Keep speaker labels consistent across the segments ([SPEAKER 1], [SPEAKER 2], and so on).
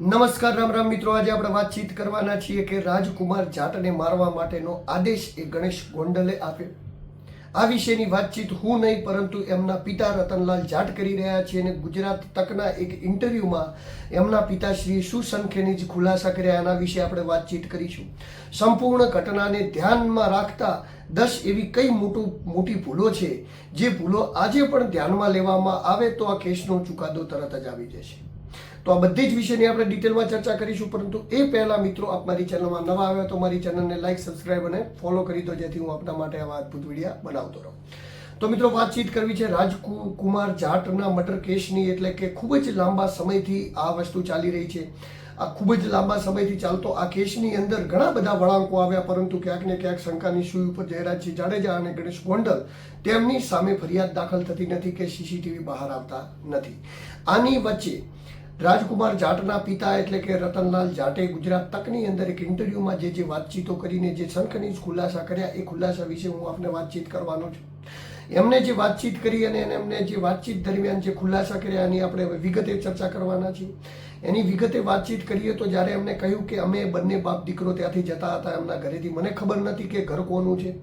[SPEAKER 1] નમસ્કાર, રામ રામ મિત્રો. આજે આપણે વાતચીત કરવાના છીએ કે રાજકુમાર જાટને મારવા માટેનો આદેશ એ ગણેશ ગોંડલે આપ્યો. આ વિશેની વાતચીત હું નહીં, પરંતુ એમના પિતા રતનલાલ જાટ કરી રહ્યા છે અને ગુજરાત તકના એક ઇન્ટરવ્યૂમાં એમના પિતાશ્રીએ શું સંખ્યાની જ ખુલાસા કર્યા એના વિશે આપણે વાતચીત કરીશું. સંપૂર્ણ ઘટનાને ધ્યાનમાં રાખતા દસ એવી કઈ મોટું, મોટી ભૂલો છે, જે ભૂલો આજે પણ ધ્યાનમાં લેવામાં આવે તો આ કેસનો ચુકાદો તરત જ આવી જશે. તો આ બધી જ વિષયની આપણે ડિટેલમાં ચર્ચા કરીશું, પરંતુ એ પહેલા મિત્રો આપ મારી ચેનલમાં નવા આવ્યા તો મારી ચેનલને લાઈક, સબસ્ક્રાઇબ અને ફોલો કરી દો, જેથી હું આપના માટે આવા અદભુત વિડીયા બનાવતો રહું. તો મિત્રો વાતચીત કરવી છે રાજકુમાર જાટના મર્ડર કેસની, એટલે કે ખૂબ જ લાંબા સમયથી આ વસ્તુ ચાલી રહી છે. આ ખૂબ જ લાંબા સમયથી ચાલતો આ કેસની અંદર ઘણા બધા વળાંકો આવ્યા, પરંતુ ક્યાંક ને ક્યાંક શંકાની સુઈ ઉપર જયરાજસિંહ જાડેજા અને ગણેશ ગોંડલ તેમની સામે ફરિયાદ દાખલ થતી નથી કે સીસીટીવી બહાર આવતા નથી. આની વચ્ચે રાજકુમાર જાટના પિતા એટલે કે રતનલાલ જાટે ગુજરાત તકની અંદર એક ઇન્ટરવ્યુમાં જે જે વાતચીતો કરીને જે સનખનીજ ખુલાસા કર્યા, એ ખુલાસા વિશે હું આપને વાતચીત કરવાનો છું. એમને જે વાતચીત કરી અને એમને જે વાતચીત દરમિયાન જે ખુલાસા કર્યા, એની આપણે હવે વિગતે ચર્ચા કરવાના છીએ. એની વિગતે વાતચીત કરીએ તો જ્યારે એમને કહ્યું કે અમે બંને બાપ દીકરો ત્યાંથી જતા હતા એમના ઘરેથી, મને ખબર નથી કે ઘર કોનું છે.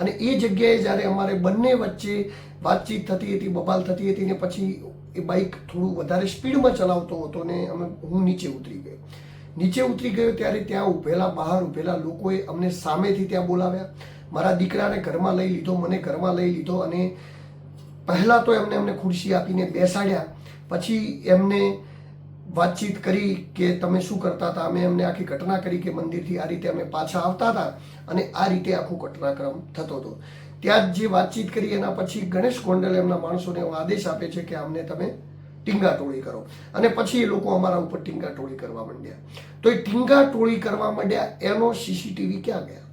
[SPEAKER 1] અને એ જગ્યાએ જ્યારે અમારે બંને વચ્ચે વાતચીત થતી હતી, બબાલ થતી હતી ને પછી એ બાઇક થોડું વધારે સ્પીડમાં ચલાવતો હતો ને અમે હું નીચે ઉતરી ગયો. નીચે ઉતરી ગયો ત્યારે ત્યાં ઊભેલા, બહાર ઊભેલા લોકોએ અમને સામેથી ત્યાં બોલાવ્યા. મારા દીકરાને ઘરમાં લઈ લીધો, મને ઘરમાં લઈ લીધો અને પહેલાં તો એમને અમને ખુરશી આપીને બેસાડ્યા. પછી એમને વાતચીત કરી કે તમે શું કરતા હતા? અમે એમને આખી ઘટના કરી કે મંદિરથી આ રીતે અમે પાછા આવતા હતા અને આ રીતે આખો ઘટનાક્રમ થતો હતો. ત્યાં જ જે વાતચીત કરી એના પછી ગણેશ ગોંડલ એમના માણસોને એવો આદેશ આપે છે કે અમને તમે ટીંગાટોળી કરો. અને પછી એ લોકો અમારા ઉપર ટીંગાટોળી કરવા માંડ્યા. તો એ ટીંગાટોળી કરવા માંડ્યા એનો સીસીટીવી ક્યાં ગયા?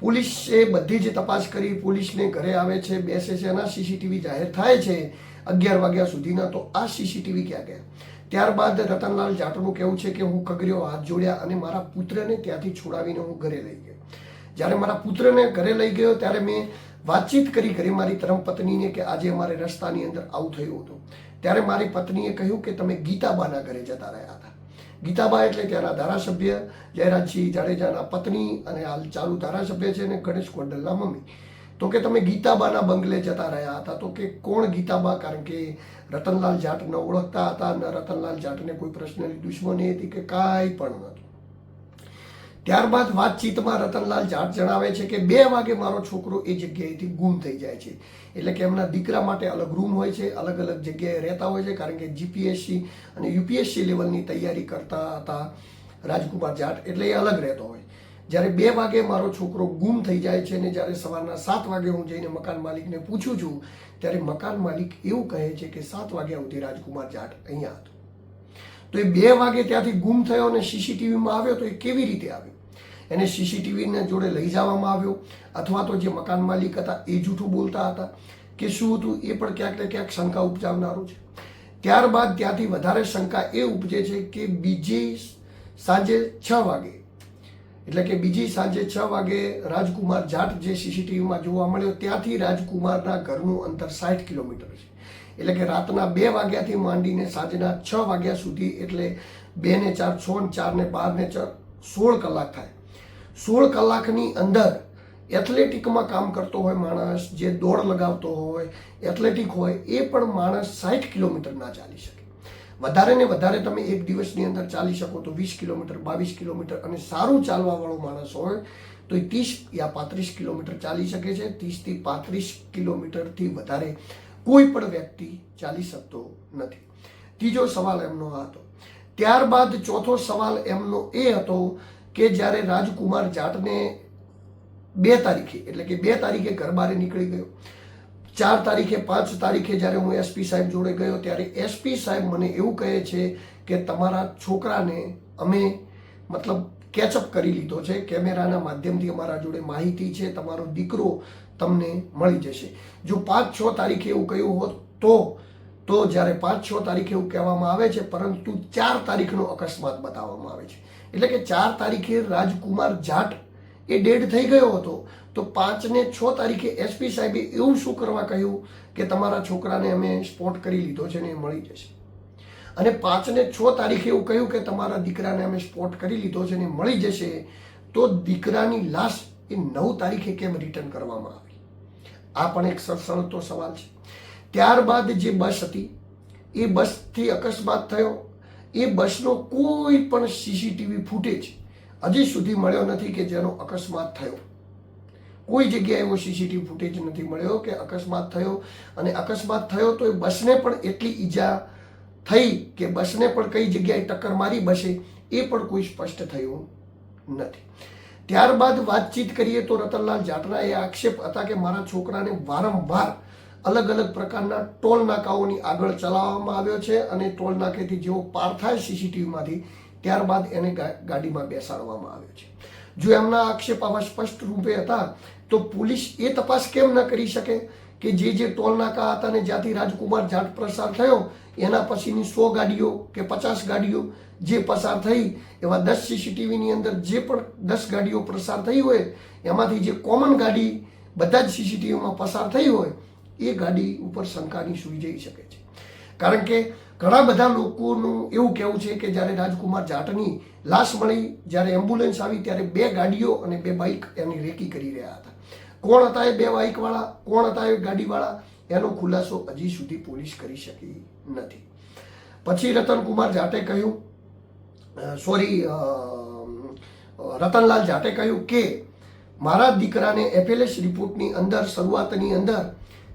[SPEAKER 1] પોલીસે બધી જ તપાસ કરી, પોલીસને ઘરે આવે છે, બેસે છે એના સીસીટીવી જાહેર થાય છે અગિયાર વાગ્યા સુધીના. તો આ સીસીટીવી ક્યાં ગયા? ત્યારબાદ રતનલાલ જાટનું કહેવું છે કે હું કગર્યો હાથ જોડ્યા અને મારા પુત્રને ત્યાંથી છોડાવીને હું ઘરે લઈ ગયો. જ્યારે મારા પુત્રને ઘરે લઈ ગયો ત્યારે મેં વાતચીત કરી ઘરે મારી ધર્મ પત્નીને કે આજે અમારે રસ્તાની અંદર આવું થયું હતું. ત્યારે મારી પત્નીએ કહ્યું કે તમે ગીતાબાના ઘરે જતા રહ્યા હતા. ગીતાબા એટલે ત્યાંના ધારાસભ્ય જયરાજસિંહ જાડેજાના પત્ની અને હાલ ચાલુ ધારાસભ્ય છે અને ગણેશ ગોંડલના મમ્મી. તો કે તમે ગીતાબાના બંગલે જતા રહ્યા હતા, તો કે કોણ ગીતાબા? કારણ કે રતનલાલ જાટ ન ઓળખતા હતા ન રતનલાલ જાટને કોઈ પર્સનલી દુશ્મની હતી કે કાંઈ પણ નહોતું. ત્યારબાદ વાતચીતમાં રતનલાલ જાટ જણાવે છે કે બે વાગે મારો છોકરો એ જગ્યાએથી ગુમ થઈ જાય છે. એટલે કે એમના દીકરા માટે અલગ રૂમ હોય છે, અલગ અલગ જગ્યાએ રહેતા હોય છે, કારણ કે જીપીએસસી અને યુપીએસસી લેવલની તૈયારી કરતા હતા રાજકુમાર જાટ, એટલે એ અલગ રહેતો હોય. જ્યારે બે વાગે મારો છોકરો ગુમ થઈ જાય છે અને જ્યારે સવારના સાત વાગે હું જઈને મકાન માલિકને પૂછું છું, ત્યારે મકાન માલિક એવું કહે છે કે સાત વાગ્યા સુધી રાજકુમાર જાટ અહીંયા હતો. તો એ બે વાગે ત્યાંથી ગુમ થયો અને સીસીટીવીમાં આવ્યો તો એ કેવી રીતે આવ્યો? એને સીસીટીવીને જોડે લઈ જવામાં આવ્યો અથવા તો જે મકાન માલિક હતા એ જૂઠું બોલતા હતા કે શું હતું એ પણ ક્યાંક ને ક્યાંક શંકા ઉપજાવનારું છે. ત્યારબાદ ત્યાંથી વધારે શંકા એ ઉપજે છે કે બીજી સાંજે છ વાગે એટલે કે બીજી સાંજે છ વાગે રાજકુમાર જાટ જે સીસીટીવીમાં જોવા મળ્યો. ત્યાંથી રાજકુમારના ઘરનું અંતર સાઠ કિલોમીટર છે. એટલે કે રાતના બે વાગ્યાથી માંડીને સાંજના છ વાગ્યા સુધી એટલે બે ને ચાર, છ ને ચાર ને બાર ને ચાર, સોળ કલાક થાય. સોળ કલાકની અંદર એથ્લેટિકમાં કામ કરતો હોય માણસ, જે દોડ લગાવતો હોય, એથ્લેટિક હોય, એ પણ માણસ સાઠ કિલોમીટર ના ચાલી શકે. વધારે ને વધારે તમે એક દિવસની અંદર ચાલી શકો તો વીસ કિલોમીટર, બાવીસ કિલોમીટર અને સારું ચાલવાવાળો માણસ હોય તો એ ત્રીસ યા પાંત્રીસ કિલોમીટર ચાલી શકે છે. ત્રીસથી પાંત્રીસ કિલોમીટરથી વધારે કોઈ પણ વ્યક્તિ ચાલી શકતો નથી. ત્રીજો સવાલ એમનો આ હતો. ત્યારબાદ ચોથો સવાલ એમનો એ હતો કે જ્યારે રાજકુમાર જાટને બે તારીખે, એટલે કે બે તારીખે ઘર નીકળી ગયો ચાર તારીખે, પાંચ તારીખે જ્યારે હું એસપી સાહેબ જોડે ગયો ત્યારે એસપી સાહેબ મને એવું કહે છે કે તમારા છોકરાને અમે મતલબ કેચઅપ કરી લીધો છે, કેમેરાના માધ્યમથી અમારા જોડે માહિતી છે, તમારો દીકરો તમને મળી જશે. જો પાંચ છ તારીખે એવું કહ્યું હોત તો તો જ્યારે પાંચ છ તારીખે એવું કહેવામાં આવે છે, પરંતુ ચાર તારીખનો અકસ્માત બતાવવામાં આવે છે. એટલે કે ચાર તારીખે રાજકુમાર જાટ એ ડેડ થઈ ગયો હતો. તો પાંચ ને છ તારીખે એસપી સાહેબે એવું શું કરવા કહ્યું કે તમારા છોકરાને અમે સ્પોટ કરી લીધો છે ને એ મળી જશે. અને પાંચને છ તારીખે એવું કહ્યું કે તમારા દીકરાને અમે સ્પોટ કરી લીધો છે ને મળી જશે, તો દીકરાની લાશ એ નવ તારીખે કેમ રિટર્ન કરવામાં આવી? આ પણ એક સળસળતો સવાલ છે. ત્યારબાદ જે બસ હતી, એ બસથી અકસ્માત થયો. એ બસનો કોઈ પણ સીસીટીવી ફૂટેજ હજી સુધી મળ્યો નથી કે જેનો અકસ્માત થયો. કોઈ જગ્યાએ એવો સીસીટીવી ફૂટેજ નથી મળ્યો કે અકસ્માત થયો અને અકસ્માત થયો તો એ બસને પણ એટલી ઈજા થઈ કે બસને પણ કઈ જગ્યાએ ટક્કર મારી બસે એ પણ કોઈ સ્પષ્ટ થયું નથી. ત્યારબાદ વાતચીત કરીએ તો રતનલાલ જાટરાએ આક્ષેપ હતા કે મારા છોકરાને વારંવાર અલગ અલગ પ્રકારના ટોલ નાકાઓની આગળ ચલાવવામાં આવ્યો છે અને ટોલ નાકેથી જેવો પાર થાય સીસીટીવીમાંથી ત્યારબાદ એને ગાડીમાં બેસાડવામાં આવ્યો છે. જો એમના આક્ષેપ આવા સ્પષ્ટ રૂપે હતા, તો પોલીસ એ તપાસ કેમ ન કરી શકે કે જે જે ટોલ નાકા હતા ને જ્યાંથી રાજકુમાર જાટ પ્રસાર થયો, એના પછીની સો ગાડીઓ કે પચાસ ગાડીઓ જે પસાર થઈ, એવા દસ સીસીટીવીની અંદર જે પણ દસ ગાડીઓ પ્રસાર થઈ હોય, એમાંથી જે કોમન ગાડી બધા જ સીસીટીવીમાં પસાર થઈ હોય, એ ગાડી ઉપર શંકાની સુઈ જઈ શકે છે. કારણ કે ઘણા બધા લોકોનું એવું કહેવું છે કે જ્યારે રાજકુમાર જાટની લાશ મળી, જ્યારે એમ્બ્યુલન્સ આવી, ત્યારે બે ગાડીઓ અને બે બાઇક એની રેકી કરી રહ્યા હતા. કોણ હતા એ બે બાઇકવાળા કોણ હતા એ ગાડીવાળા એનો ખુલાસો હજી સુધી પોલીસ કરી શકી નથી. પછી રતનકુમાર જાટે કહ્યું સોરી રતનલાલ જાટે કહ્યું કે મારા દીકરાને એફએલએસ રિપોર્ટની અંદર, શરૂઆતની અંદર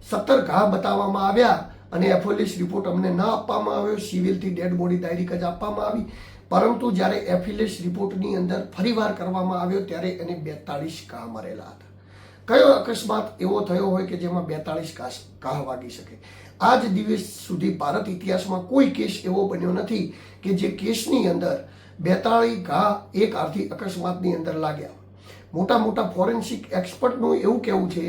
[SPEAKER 1] સત્તર ઘા બતાવવામાં આવ્યા અને એફોલિસ રિપોર્ટ અમને ન આપવામાં આવ્યો. સિવિલથી ડેડ બોડી તારીખ જ આપવામાં આવી. પરંતુ જ્યારે એફિલિસ રિપોર્ટની અંદર ફરીવાર કરવામાં આવ્યો ત્યારે એને બેતાળીસ ઘા મરેલા હતા. કયો અકસ્માત એવો થયો હોય કે જેમાં બેતાળીસ ઘા ઘા વાગી શકે? આ જ દિવસ સુધી ભારત ઇતિહાસમાં કોઈ કેસ એવો બન્યો નથી કે જે કેસની અંદર બેતાળીસ ઘા એક આર્થિક અકસ્માતની અંદર લાગ્યા. મોટા મોટા ફોરેન્સિક એક્સપર્ટનું એવું કહેવું છે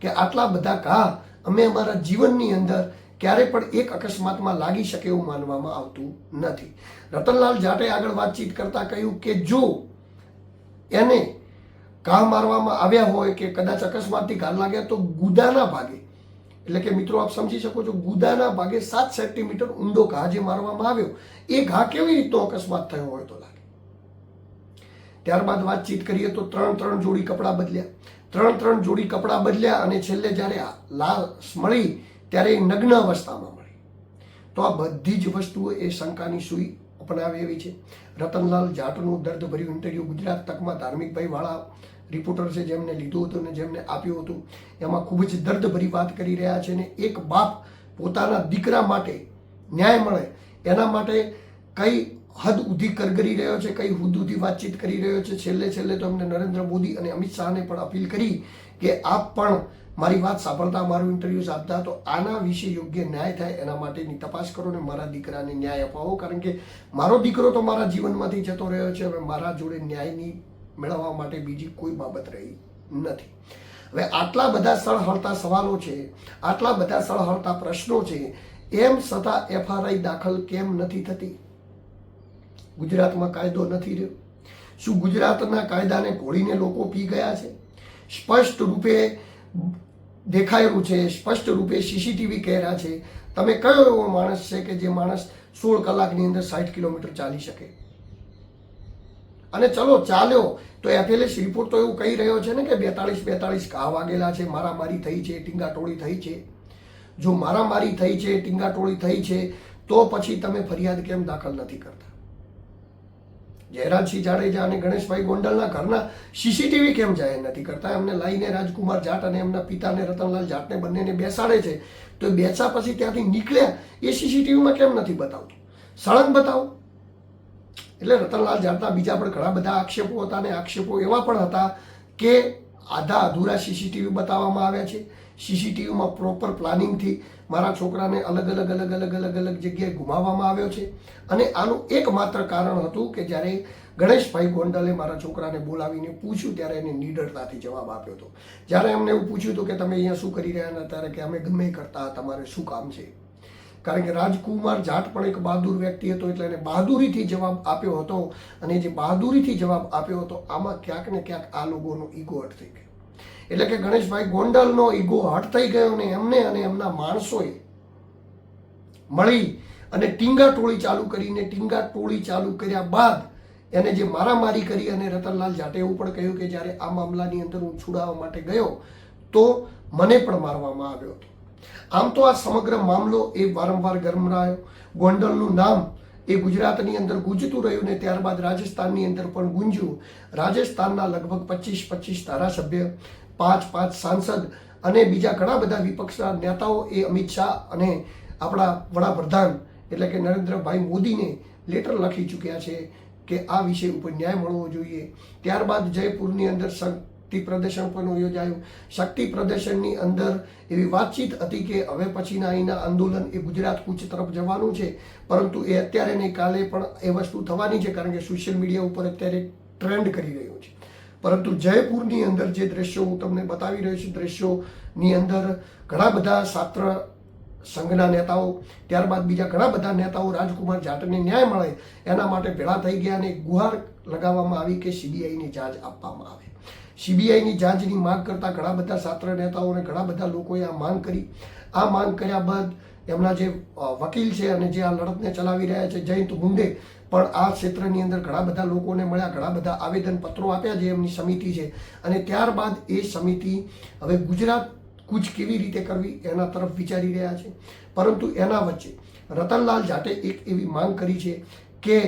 [SPEAKER 1] કે આટલા બધા ઘા અમે અમારા જીવનની અંદર ક્યારે પણ એક અકસ્માતમાં લાગી શકે એવું માનવામાં આવતું નથી. રતનલાલ જાટે આગળ વાતચીત કરતા કહ્યું કે જો એને ઘા મારવામાં આવ્યા હોય કે કદાચ અકસ્માતથી ઘા લાગ્યા તો ગુદાના ભાગે, એટલે કે મિત્રો આપ સમજી શકો છો, ગુદાના ભાગે સાત સેન્ટીમીટર ઊંડો ઘા જે મારવામાં આવ્યો, એ ઘા કેવી રીતનો અકસ્માત થયો હોય તો લાગે. ત્યારબાદ વાતચીત કરીએ તો ત્રણ ત્રણ જોડી કપડાં બદલ્યા. ત્રણ ત્રણ જોડી કપડાં બદલ્યા અને છેલ્લે જ્યારે લાશ મળી ત્યારે એ નગ્ન અવસ્થામાં મળી. તો આ બધી જ વસ્તુઓ એ શંકાની સુઈ અપનાવી એવી છે. રતનલાલ જાટનું દર્દભર્યું ઇન્ટરવ્યૂ ગુજરાત તકમાં ધાર્મિકભાઈ વાળા રિપોર્ટર છે જેમને લીધું હતું ને જેમને આપ્યું હતું. એમાં ખૂબ જ દર્દભરી વાત કરી રહ્યા છે ને એક બાપ પોતાના દીકરા માટે ન્યાય મળે, એના માટે કઈ હદ ઉધી કરગરી રહ્યો છે, કઈ હદ ઉધી વાતચીત કરી રહ્યો છે. છેલ્લે છેલ્લે તો અમને નરેન્દ્ર મોદી અને અમિત શાહને પણ અપીલ કરી કે આપ પણ મારી વાત સાંભળતા મારું ઇન્ટરવ્યૂ આપતા તો આના વિશે યોગ્ય ન્યાય થાય એના માટેની તપાસ કરો ને મારા દીકરાને ન્યાય અપાવો. કારણ કે મારો દીકરો તો મારા જીવનમાંથી જતો રહ્યો છે. હવે મારા જોડે ન્યાયની મેળવવા માટે બીજી કોઈ બાબત રહી નથી. હવે આટલા બધા સળહળતા સવાલો છે, આટલા બધા સળહળતા પ્રશ્નો છે, એમ છતાં એફઆરઆઈ દાખલ કેમ નથી થતી? ગુજરાતમાં કાયદો નથી રહ્યો. શું ગુજરાતના કાયદાને ઘોળીને લોકો પી ગયા છે? સ્પષ્ટ રૂપે દેખાયેલું છે, સ્પષ્ટ રૂપે સીસીટીવી કહેરા છે. તમે કયો એવો માણસ છે કે જે માણસ સોળ કલાકની અંદર સાઠ કિલોમીટર ચાલી શકે? અને ચલો ચાલ્યો, તો એફએલએસ રિપોર્ટ તો એવું કહી રહ્યો છે ને કે બેતાળીસ બેતાળીસ ઘા વાગેલા છે, મારામારી થઈ છે, ટીંગાટોળી થઈ છે. જો મારામારી થઈ છે, ટીંગાટોળી થઈ છે, તો પછી તમે ફરિયાદ કેમ દાખલ નથી કરતા? જયરાજસિંહ જાડેજા અને ગણેશભાઈ ગોંડલના ઘરના સીસીટીવી કેમ જાહેર નથી કરતા? એમને લાઈને રાજકુમાર જાટ અને એમના પિતાને રતનલાલ જાટને બંનેને બેસાડે છે. તો એ બેસા પછી ત્યાંથી નીકળ્યા એ સીસીટીવીમાં કેમ નથી બતાવતું? સળંગ બતાવો. એટલે રતનલાલ જાટના બીજા પણ ઘણા બધા આક્ષેપો હતા અને આક્ષેપો એવા પણ હતા કે આધા અધૂરા સીસીટીવી બતાવવામાં આવ્યા છે. સીસીટીવીમાં પ્રોપર પ્લાનિંગથી મારા છોકરાને અલગ અલગ અલગ અલગ અલગ અલગ જગ્યાએ ગુમાવવામાં આવ્યો છે. અને આનું એકમાત્ર કારણ હતું કે જ્યારે ગણેશભાઈ ગોંડલે મારા છોકરાને બોલાવીને પૂછ્યું ત્યારે એને નીડરતાથી જવાબ આપ્યો હતો. જ્યારે એમને એવું પૂછ્યું હતું કે તમે અહીંયા શું કરી રહ્યા હતા, ત્યારે કે અમે ગમે કરતા તમારે શું કામ છે? કારણ કે રાજકુમાર જાટ પણ એક બહાદુર વ્યક્તિ હતો એટલે એને બહાદુરીથી જવાબ આપ્યો હતો. અને જે બહાદુરીથી જવાબ આપ્યો હતો, આમાં ક્યાંક ને ક્યાંક આ લોકોનો ઈગો અટ થઈ ગયો. એટલે કે ગણેશભાઈ ગોંડલનો ઈગો હટ થઈ ગયો ને એમને અને એમના માણસોએ મળી અને ટીંગા ટોળી ચાલુ કરીને ટીંગા ટોળી ચાલુ કર્યા બાદ એને જે મારામારી કરી અને રતનલાલ જાટે એવું પણ કહ્યું કે જ્યારે આ મામલાની અંદર હું છુડાવવા માટે ગયો, તો મને પણ મારવામાં આવ્યો હતો. આમ તો આ સમગ્ર મામલો એ વારંવાર ગરમરાયો ગોંડલનું નામ એ ગુજરાતની અંદર ગુંજતું રહ્યું ને ત્યારબાદ રાજસ્થાનની અંદર પણ ગુંજ્યું. રાજસ્થાનના લગભગ પચીસ પચીસ ધારાસભ્ય પાંચ પાંચ સાંસદ અને બીજા ઘણા બધા વિપક્ષના નેતાઓ એ અમિત શાહ અને આપણા વડાપ્રધાન એટલે કે નરેન્દ્રભાઈ મોદીને લેટર લખી ચૂક્યા છે કે આ વિષય ઉપર ન્યાય મળવો જોઈએ. ત્યારબાદ જયપુરની અંદર શક્તિ પ્રદર્શન પણ યોજાયું. શક્તિ પ્રદર્શનની અંદર એવી વાતચીત હતી કે હવે પછીના અહીંના આંદોલન એ ગુજરાત કૂચ તરફ જવાનું છે. પરંતુ એ અત્યારે નહીં કાલે પણ એ વસ્તુ થવાની છે કારણ કે સોશિયલ મીડિયા ઉપર અત્યારે ટ્રેન્ડ કરી રહ્યું છે. પરંતુ જયપુરની અંદર જે દ્રશ્યો હું તમને બતાવી રહ્યો છું, દ્રશ્યોની અંદર ઘણા બધા છાત્ર સંઘના નેતાઓ, ત્યારબાદ બીજા ઘણા બધા નેતાઓ રાજકુમાર જાટને ન્યાય મળે એના માટે ભેળા થઈ ગયા અને ગુહાર લગાવવામાં આવી કે સીબીઆઈની જાંચ આપવામાં આવે. સીબીઆઈની જાંચની માંગ કરતા ઘણા બધા છાત્ર નેતાઓ અને ઘણા બધા લોકોએ આ માંગ કરી. આ માંગ કર્યા બાદ એમના જે વકીલ છે અને જે આ લડતને ચલાવી રહ્યા છે, જયંત મુંડે પણ આ ક્ષેત્રની અંદર ઘણા બધા લોકોને મળ્યા, ઘણા બધા આવેદન પત્રો આપ્યા જે એમની સમિતિ છે. અને ત્યારબાદ એ સમિતિ હવે ગુજરાત કૂચ કેવી રીતે કરવી એના તરફ વિચારી રહ્યા છે. પરંતુ એના વચ્ચે રતનલાલ જાટે એક એવી માંગ કરી છે કે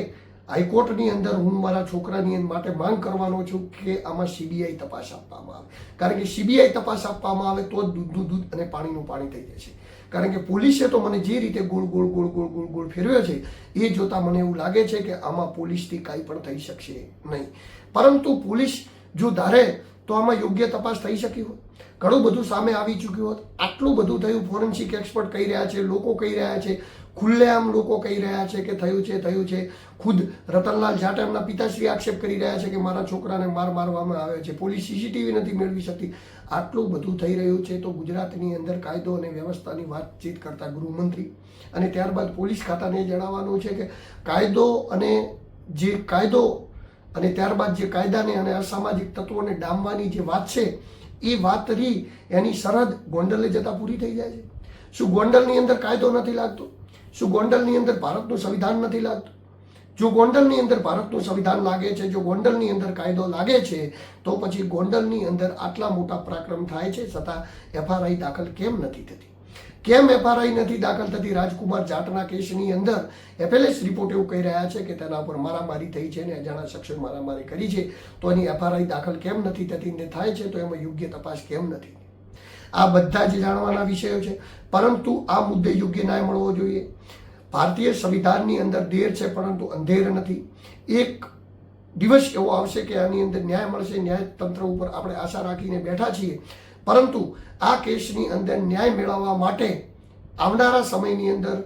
[SPEAKER 1] હાઈકોર્ટની અંદર હું મારા છોકરાની માટે માંગ કરવાનો છું કે આમાં સીબીઆઈ તપાસ આપવામાં આવે. કારણ કે સીબીઆઈ તપાસ આપવામાં આવે તો જ દૂધનું દૂધ અને પાણીનું પાણી થઈ જશે કારણ કે પોલીસે તો મને જે રીતે ગોળ ગોળ ગોળ ગોળ ગોળ ગોળ ફેરવ્યો છે, એ જોતાં મને એવું લાગે છે કે આમાં પોલીસથી કાંઈ પણ થઈ શકશે નહીં. પરંતુ પોલીસ જો ધારે તો આમાં યોગ્ય તપાસ થઈ શકી હોત. ઘણું બધું સામે આવી ચૂક્યું હોત. આટલું બધું થયું, ફોરેન્સિક એક્સપર્ટ કહી રહ્યા છે, લોકો કહી રહ્યા છે, ખુલ્લેઆમ લોકો કહી રહ્યા છે કે થયું છે થયું છે. ખુદ રતનલાલ જાટ એમના પિતાશ્રી આક્ષેપ કરી રહ્યા છે કે મારા છોકરાને માર મારવામાં આવ્યો છે. પોલીસ સીસીટીવી નથી મેળવી શકતી. આટલું બધું થઈ રહ્યું છે તો ગુજરાતની અંદર કાયદો અને વ્યવસ્થાની વાતચીત કરતા ગૃહમંત્રી. અને ત્યારબાદ પોલીસ ખાતાને જણાવવાનું છે કે કાયદો અને જે કાયદો અને ત્યારબાદ જે કાયદાને અને અસામાજિક તત્વોને ડામવાની જે વાત છે, એ વાત રહી એની સરહદ ગોંડલે જતાં પૂરી થઈ જાય છે. શું ગોંડલની અંદર કાયદો નથી લાગતો? શું ગોંડલની અંદર ભારતનું સંવિધાન નથી લાગતું? જો ગોંડલની અંદર ભારતનું સંવિધાન લાગે છે, જો ગોંડલની અંદર કાયદો લાગે છે, તો પછી ગોંડલની અંદર આટલા મોટા પરાક્રમ થાય છે છતાં એફઆરઆઈ દાખલ કેમ નથી થતી? કેમ એફઆરઆઈ નથી દાખલ થતી? રાજકુમાર જાટના કેસની અંદર એફએલએસ રિપોર્ટ એવું કહી રહ્યા છે કે તેના પર મારામારી થઈ છે ને અજાણા શખ્સે મારામારી કરી છે, તો એની એફઆરઆઈ દાખલ કેમ નથી થતી ને થાય છે તો એમાં યોગ્ય તપાસ કેમ નથી? આ બધા જ જાણવાના વિષયો છે. પરંતુ આ મુદ્દે યોગ્ય ન્યાય મળવો જોઈએ. ભારતીય સંવિધાનની અંદર દેર છે, પરંતુ અંધેર નથી. એક દિવસ એવો આવશે કે આની અંદર ન્યાય મળશે, ન્યાયતંત્ર ઉપર આપણે આશા રાખીને બેઠા છીએ. પરંતુ આ કેસની અંદર ન્યાય મેળવવા માટે આવનારા સમયની અંદર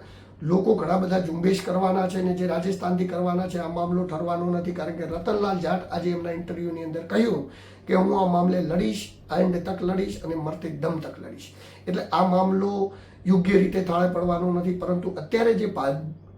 [SPEAKER 1] લોકો ઘણા બધા ઝુંબેશ કરવાના છે ને જે રાજસ્થાનથી કરવાના છે. આ મામલો ઠરવાનો નથી, કારણ કે રતનલાલ જાટ આજે એમના ઇન્ટરવ્યૂની અંદર કહ્યું કે હું આ મામલે લડીશ એન્ડ તક લડીશ અને મરતે દમ તક લડીશ. એટલે આ મામલો યોગ્ય રીતે થાળે પડવાનો નથી, પરંતુ અત્યારે જે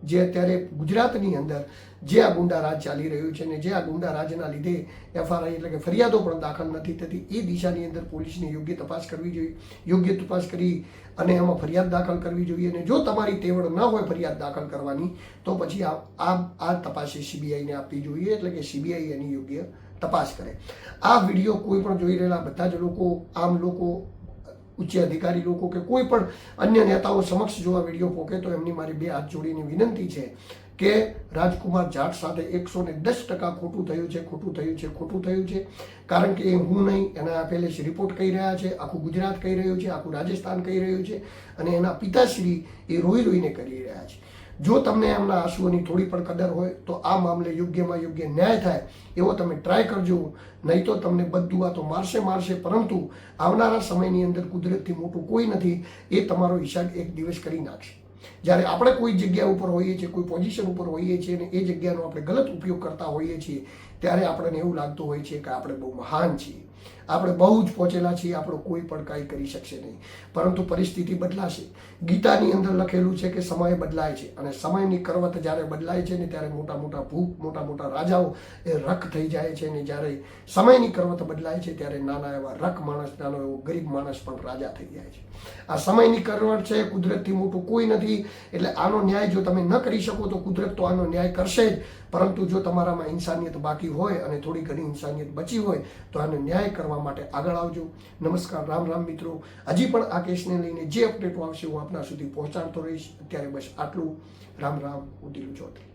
[SPEAKER 1] જે અત્યારે ગુજરાતની અંદર જે આ ગુંડા રાજ ચાલી રહ્યું છે ને જે આ ગુંડા રાજના લીધે એફઆરઆઈ એટલે કે ફરિયાદો પણ દાખલ નથી થતી, એ દિશાની અંદર પોલીસને યોગ્ય તપાસ કરવી જોઈએ, યોગ્ય તપાસ કરી અને એમાં ફરિયાદ દાખલ કરવી જોઈએ અને જો તમારી તેવડ ન હોય ફરિયાદ દાખલ કરવાની, તો પછી આ આ તપાસ સીબીઆઈને આપવી જોઈએ, એટલે કે સીબીઆઈ એની યોગ્ય તપાસ કરે. આ વીડિયો કોઈ પણ જોઈ રહેલા બધા જ લોકો, આમ લોકો, ઉચ્ચ અધિકારી લોકો કે કોઈ પણ અન્ય નેતાઓ સમક્ષ જો આ વીડિયો પોકે તો એમની મારી બે હાથ જોડીની વિનંતી છે કે રાજકુમાર જાટ સાથે એકસો ને દસ ટકા ખોટું થયું છે, ખોટું થયું છે, ખોટું થયું છે. કારણ કે એ હું નહીં, એના પહેલે રિપોર્ટ કહી રહ્યા છે, આખું ગુજરાત કહી રહ્યું છે, આખું રાજસ્થાન કહી રહ્યું છે અને એના પિતાશ્રી એ રોઈ રોઈને કરી રહ્યા છે. જો તમને એમના આંસુઓની થોડી પણ કદર હોય, તો આ મામલે યોગ્યમાં યોગ્ય ન્યાય થાય, એવો તમે ટ્રાય કરજો. નહીં તો તમને બધું આ તો મારશે મારશે, પરંતુ આવનારા સમયની અંદર કુદરતથી મોટું કોઈ નથી, એ તમારો હિસાબ એક દિવસ કરી નાખશે. જ્યારે આપણે કોઈ જગ્યા ઉપર હોઈએ છીએ, કોઈ પોઝિશન ઉપર હોઈએ છીએ અને એ જગ્યાનો આપણે ગલત ઉપયોગ કરતા હોઈએ છીએ, ત્યારે આપણને એવું લાગતું હોય છે કે આપણે બહુ મહાન છીએ. આપણે બહુ જ પહોંચેલા છીએ, આપણો કોઈ પણ કાંઈ કરી શકશે નહીં. પરંતુ પરિસ્થિતિ બદલાશે. ગીતાની અંદર લખેલું છે કે સમય બદલાય છે અને સમયની કરવત જ્યારે બદલાય છે ને ત્યારે મોટા મોટા ભૂખ મોટા મોટા રાજાઓ એ રખ થઈ જાય છે ને જ્યારે સમયની કરવત બદલાય છે ત્યારે નાના એવા રખ માણસ, નાનો એવો ગરીબ માણસ પણ રાજા થઈ જાય છે. આ સમયની કરવટ છે, કુદરતથી મોટું કોઈ નથી. એટલે આનો ન્યાય જો તમે ન કરી શકો તો કુદરત તો આનો ન્યાય કરશે જ. પરંતુ જો તમારામાં ઇન્સાનિયત બાકી હોય અને થોડી ઘણી ઇન્સાનિયત બચી હોય, તો આને ન્યાય કરવા માટે આગળ આવજો. નમસ્કાર, રામ રામ મિત્રો. હજી પણ આ કેસને લઈને જે અપડેટો આવશે, હું આપના સુધી પહોંચાડતો રહીશ. અત્યારે બસ આટલું. રામ રામ ઉદિલ ચૌધરી